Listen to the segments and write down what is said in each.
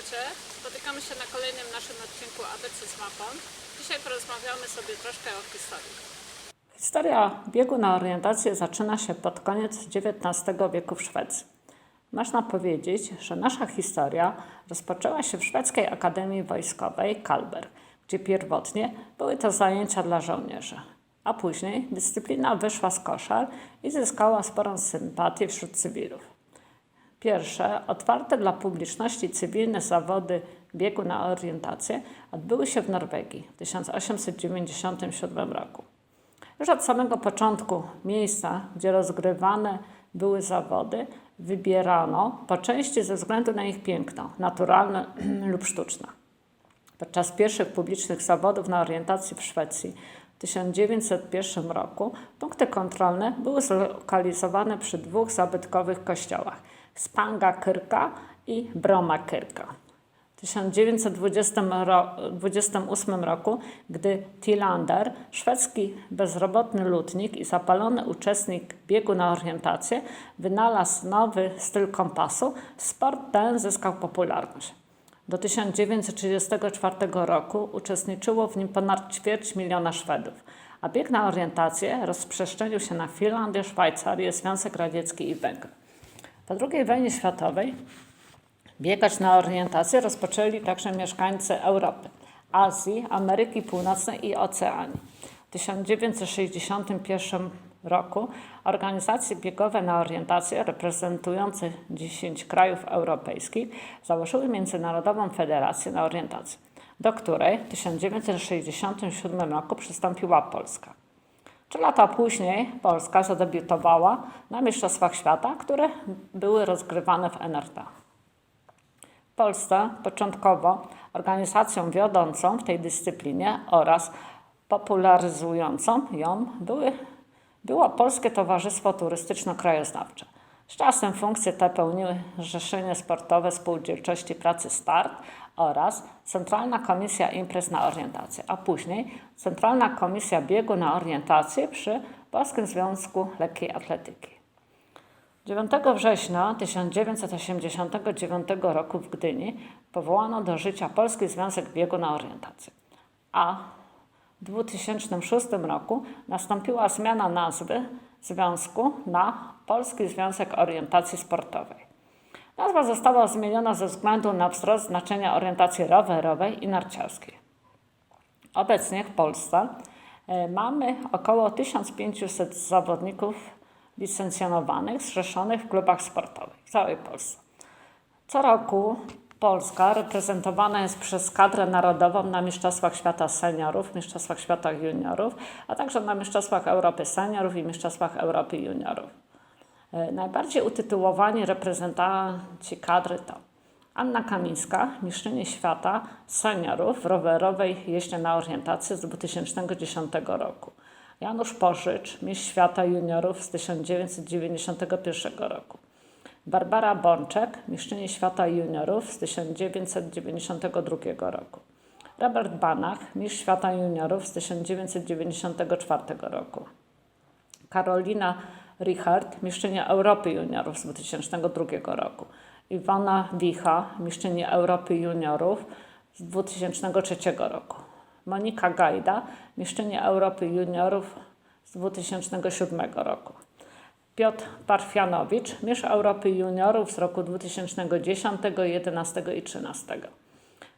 Witajcie, spotykamy się na kolejnym naszym odcinku ABC z mapą. Dzisiaj porozmawiamy sobie troszkę o historii. Historia biegu na orientację zaczyna się pod koniec XIX wieku w Szwecji. Można powiedzieć, że nasza historia rozpoczęła się w szwedzkiej Akademii Wojskowej Kalber, gdzie pierwotnie były to zajęcia dla żołnierzy, a później dyscyplina wyszła z koszar i zyskała sporą sympatię wśród cywilów. Pierwsze, otwarte dla publiczności cywilne zawody biegu na orientację odbyły się w Norwegii w 1897 roku. Już od samego początku miejsca, gdzie rozgrywane były zawody, wybierano po części ze względu na ich piękno, naturalne lub sztuczne. Podczas pierwszych publicznych zawodów na orientacji w Szwecji w 1901 roku punkty kontrolne były zlokalizowane przy dwóch zabytkowych kościołach Spanga Kyrka i Broma Kyrka. W 1928 roku, gdy Tillander, szwedzki bezrobotny lutnik i zapalony uczestnik biegu na orientację, wynalazł nowy styl kompasu, sport ten zyskał popularność. Do 1934 roku uczestniczyło w nim ponad ćwierć miliona Szwedów, a bieg na orientację rozprzestrzenił się na Finlandię, Szwajcarię, Związek Radziecki i Węgry. Po II wojnie światowej Biegać na orientację rozpoczęli także mieszkańcy Europy, Azji, Ameryki Północnej i Oceanii. W 1961 roku organizacje biegowe na orientację reprezentujące 10 krajów europejskich założyły Międzynarodową Federację na Orientację, do której w 1967 roku przystąpiła Polska. Trzy lata później Polska zadebiutowała na Mistrzostwach Świata, które były rozgrywane w NRT. W Polsce początkowo organizacją wiodącą w tej dyscyplinie oraz popularyzującą ją były, było Polskie Towarzystwo Turystyczno-Krajoznawcze. Z czasem funkcje te pełniły Zrzeszenie Sportowe Spółdzielczości Pracy Start oraz Centralna Komisja Imprez na Orientację, a później Centralna Komisja Biegu na Orientację przy Polskim Związku Lekkiej Atletyki. 9 września 1989 roku w Gdyni powołano do życia Polski Związek Biegu na Orientację, a w 2006 roku nastąpiła zmiana nazwy związku na Polski Związek Orientacji Sportowej. Nazwa została zmieniona ze względu na wzrost znaczenia orientacji rowerowej i narciarskiej. Obecnie w Polsce e, mamy około 1500 zawodników licencjonowanych, zrzeszonych w klubach sportowych w całej Polsce. Co roku Polska reprezentowana jest przez kadrę narodową na Mistrzostwach Świata Seniorów, Mistrzostwach Świata Juniorów, a także na Mistrzostwach Europy Seniorów i Mistrzostwach Europy Juniorów. E, Najbardziej utytułowani reprezentanci kadry to Anna Kamińska, mistrzyni świata seniorów w rowerowej jeździe na orientację z 2010 roku. Janusz Pożycz, mistrz świata juniorów z 1991 roku. Barbara Bączek, mistrzyni świata juniorów z 1992 roku. Robert Banach, mistrz świata juniorów z 1994 roku. Karolina Richard, mistrzynia Europy Juniorów z 2002 roku. Iwona Wicha, mistrzyni Europy Juniorów z 2003 roku. Monika Gajda, mistrzyni Europy Juniorów z 2007 roku. Piotr Parfianowicz, mistrz Europy Juniorów z roku 2010, 2011 i 2013.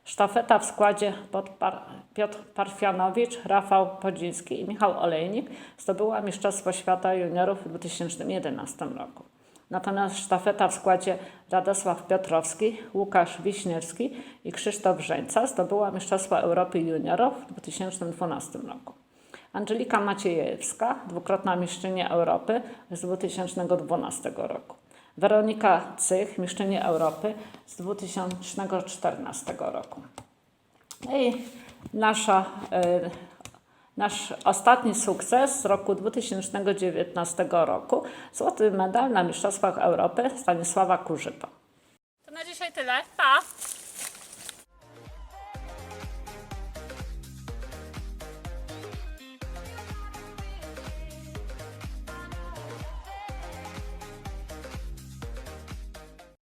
Sztafeta w składzie pod Par Piotr Parfianowicz, Rafał Podziński i Michał Olejnik zdobyła Mistrzostwo Świata Juniorów w 2011 roku. Natomiast sztafeta w składzie Radosław Piotrowski, Łukasz Wiśniewski i Krzysztof Żeńca zdobyła Mistrzostwo Europy Juniorów w 2012 roku. Angelika Maciejewska, dwukrotna mistrzyni Europy z 2012 roku. Weronika Cych, mistrzyni Europy z 2014 roku. No i nasza, y, nasz ostatni sukces z roku 2019 roku, złoty medal na Mistrzostwach Europy Stanisława Kurzypa. To na dzisiaj tyle. Pa!